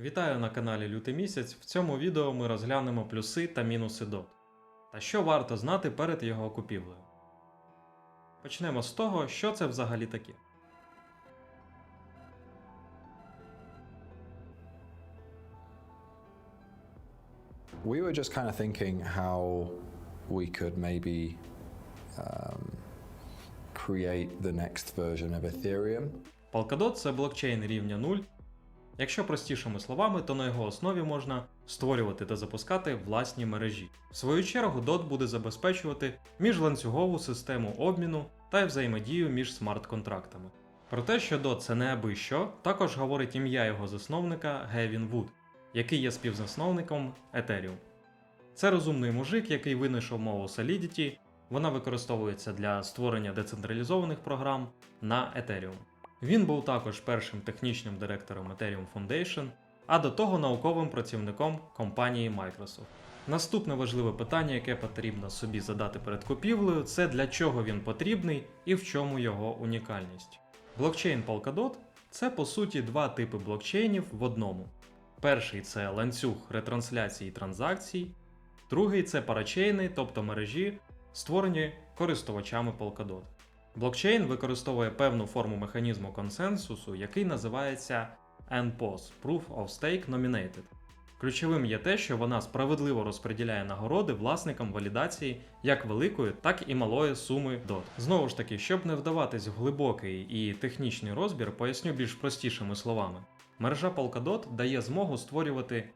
Вітаю на каналі Лютий місяць. В цьому відео ми розглянемо плюси та мінуси DOT. Та що варто знати перед його купівлею. Почнемо з того, що це взагалі таке. We were just kind of thinking how we could maybe um, create the next version of Ethereum. Polkadot – це блокчейн рівня 0. Якщо простішими словами, то на його основі можна створювати та запускати власні мережі. В свою чергу, DOT буде забезпечувати міжланцюгову систему обміну та взаємодію між смарт-контрактами. Про те, що DOT – це не аби що, також говорить ім'я його засновника Гевін Вуд, який є співзасновником Ethereum. Це розумний мужик, який винайшов мову Solidity. Вона використовується для створення децентралізованих програм на Ethereum. Він був також першим технічним директором Ethereum Foundation, а до того науковим працівником компанії Microsoft. Наступне важливе питання, яке потрібно собі задати перед купівлею, це для чого він потрібний і в чому його унікальність. Блокчейн Polkadot – це по суті два типи блокчейнів в одному. Перший це ланцюг ретрансляції транзакцій, другий це парачейни, тобто мережі, створені користувачами Polkadot. Блокчейн використовує певну форму механізму консенсусу, який називається NPOS Proof of Stake Nominated. Ключовим є те, що вона справедливо розподіляє нагороди власникам валідації як великої, так і малої суми DOT. Знову ж таки, щоб не вдаватись в глибокий і технічний розбір, поясню більш простішими словами. Мережа Polkadot дає змогу створювати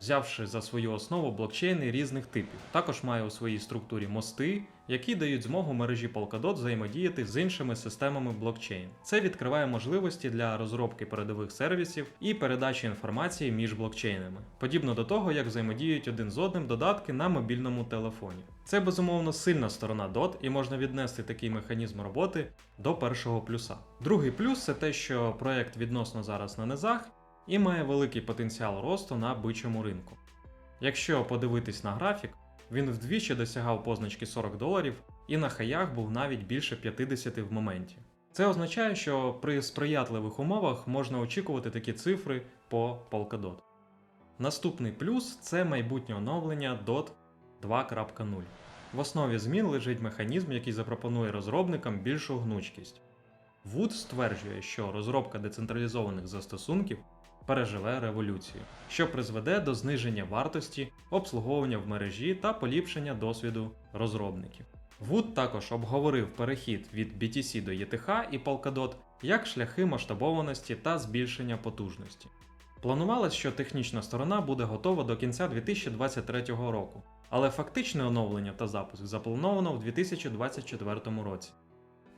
взявши за свою основу блокчейни різних типів. Також має у своїй структурі мости, які дають змогу мережі Polkadot взаємодіяти з іншими системами блокчейн. Це відкриває можливості для розробки передових сервісів і передачі інформації між блокчейнами, подібно до того, як взаємодіють один з одним додатки на мобільному телефоні. Це безумовно сильна сторона DOT і можна віднести такий механізм роботи до першого плюса. Другий плюс це те, що проект відносно зараз на низах і має великий потенціал росту на бичому ринку. Якщо подивитись на графік, він вдвічі досягав позначки 40 доларів і на хаях був навіть більше 50 в моменті. Це означає, що при сприятливих умовах можна очікувати такі цифри по Polkadot. Наступний плюс це майбутнє оновлення DOT 2.0. В основі змін лежить механізм, який запропонує розробникам більшу гнучкість. Вуд стверджує, що розробка децентралізованих застосунків переживе революцію, що призведе до зниження вартості обслуговування в мережі та поліпшення досвіду розробників. Вуд також обговорив перехід від BTC до ETH і Polkadot як шляхи масштабованості та збільшення потужності. Планувалось, що технічна сторона буде готова до кінця 2023 року, але фактичне оновлення та запуск заплановано в 2024 році.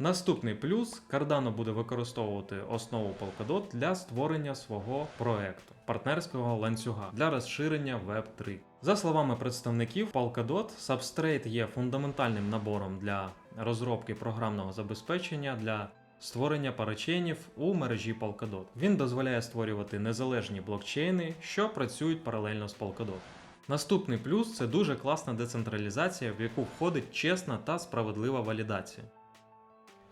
Наступний плюс Cardano буде використовувати основу Polkadot для створення свого проекту партнерського ланцюга для розширення Web 3. За словами представників Polkadot, Substrate є фундаментальним набором для розробки програмного забезпечення для створення парачейнів у мережі Polkadot. Він дозволяє створювати незалежні блокчейни, що працюють паралельно з Polkadot. Наступний плюс це дуже класна децентралізація, в яку входить чесна та справедлива валідація.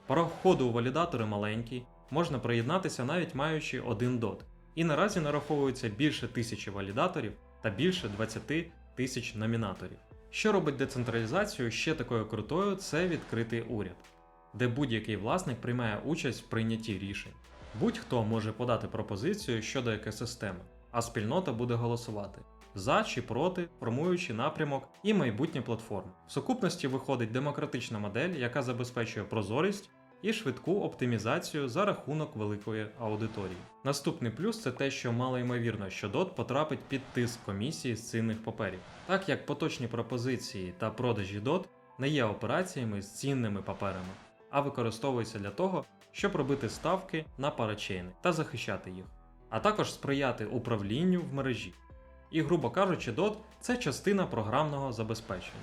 Порог входу у валідатори маленький, можна приєднатися навіть маючи один дот. І наразі нараховується більше тисячі валідаторів та більше 20 тисяч номінаторів. Що робить децентралізацію ще такою крутою, це відкритий уряд, де будь-який власник приймає участь в прийнятті рішень. Будь-хто може подати пропозицію щодо екосистеми, а спільнота буде голосувати за чи проти, формуючи напрямок і майбутнє платформи. В сукупності виходить демократична модель, яка забезпечує прозорість і швидку оптимізацію за рахунок великої аудиторії. Наступний плюс це те, що мало ймовірно, що DOT потрапить під тиск комісії з цінних паперів, так як поточні пропозиції та продажі DOT не є операціями з цінними паперами, а використовуються для того, щоб робити ставки на парачейни та захищати їх, а також сприяти управлінню в мережі. І, грубо кажучи, DOT – це частина програмного забезпечення.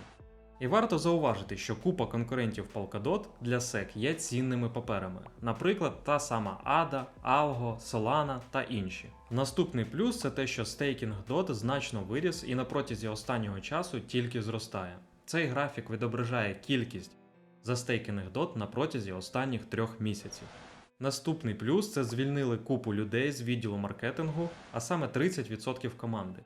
І варто зауважити, що купа конкурентів Polkadot для SEC є цінними паперами, наприклад, та сама ADA, Algo, Solana та інші. Наступний плюс це те, що стейкінг DOT значно виріс і на протязі останнього часу тільки зростає. Цей графік відображає кількість застейкених DOT на протязі останніх трьох місяців. Наступний плюс це звільнили купу людей з відділу маркетингу, а саме 30% команди,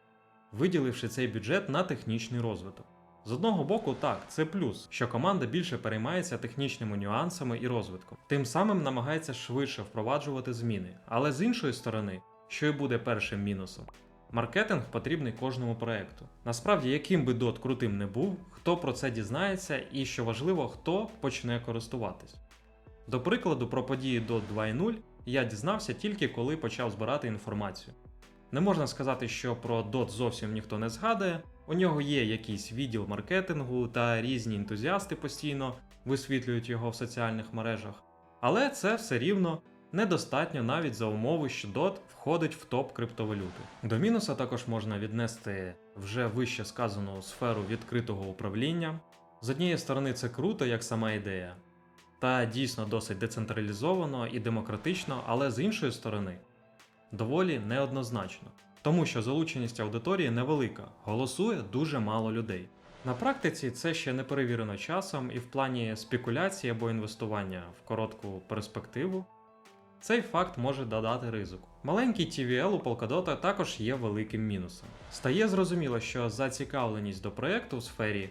виділивши цей бюджет на технічний розвиток. З одного боку, так, це плюс, що команда більше переймається технічними нюансами і розвитком, тим самим намагається швидше впроваджувати зміни. Але з іншої сторони, що і буде першим мінусом, маркетинг потрібний кожному проекту. Насправді, яким би дот крутим не був, хто про це дізнається, і що важливо, хто почне користуватись. До прикладу, про події DOT 2.0 я дізнався тільки коли почав збирати інформацію. Не можна сказати, що про DOT зовсім ніхто не згадує. У нього є якийсь відділ маркетингу та різні ентузіасти постійно висвітлюють його в соціальних мережах. Але це все рівно недостатньо навіть за умови, що DOT входить в топ криптовалюти. До мінуса також можна віднести вже вище сказану сферу відкритого управління. З однієї сторони, це круто, як сама ідея, та дійсно досить децентралізовано і демократично, але з іншої сторони, доволі неоднозначно, тому що залученість аудиторії невелика, голосує дуже мало людей. На практиці це ще не перевірено часом, і в плані спекуляції або інвестування в коротку перспективу цей факт може додати ризику. Маленький TVL у Polkadot також є великим мінусом. Стає зрозуміло, що зацікавленість до проєкту у сфері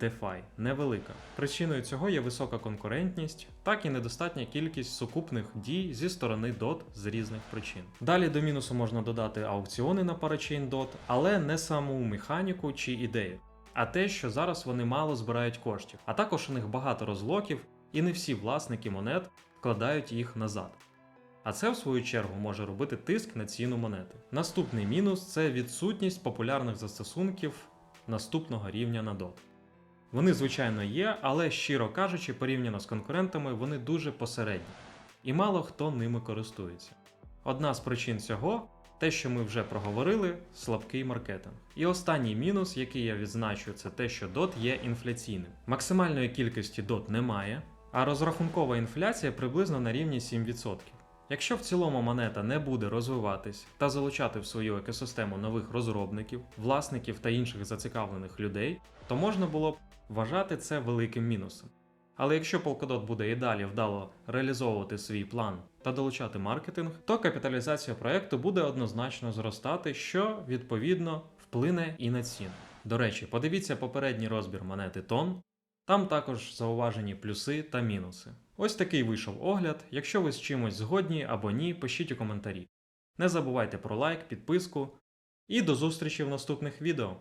DeFi невелика. Причиною цього є висока конкурентність, так і недостатня кількість сукупних дій зі сторони DOT з різних причин. Далі до мінусу можна додати аукціони на парачейн DOT, але не саму механіку чи ідею, а те, що зараз вони мало збирають коштів, а також у них багато розлоків, і не всі власники монет вкладають їх назад. А це, в свою чергу, може робити тиск на ціну монети. Наступний мінус це відсутність популярних застосунків наступного рівня на DOT. Вони, звичайно, є, але щиро кажучи, порівняно з конкурентами, вони дуже посередні, і мало хто ними користується. Одна з причин цього те, що ми вже проговорили, слабкий маркетинг. І останній мінус, який я відзначу, це те, що DOT є інфляційним. Максимальної кількості DOT немає, а розрахункова інфляція приблизно на рівні 7%. Якщо в цілому монета не буде розвиватись та залучати в свою екосистему нових розробників, власників та інших зацікавлених людей, то можна було б вважати це великим мінусом. Але якщо Polkadot буде і далі вдало реалізовувати свій план та долучати маркетинг, то капіталізація проекту буде однозначно зростати, що відповідно вплине і на ціну. До речі, подивіться попередній розбір монети Тон. Там також зауважені плюси та мінуси. Ось такий вийшов огляд. Якщо ви з чимось згодні або ні, пишіть у коментарі. Не забувайте про лайк, підписку і до зустрічі в наступних відео.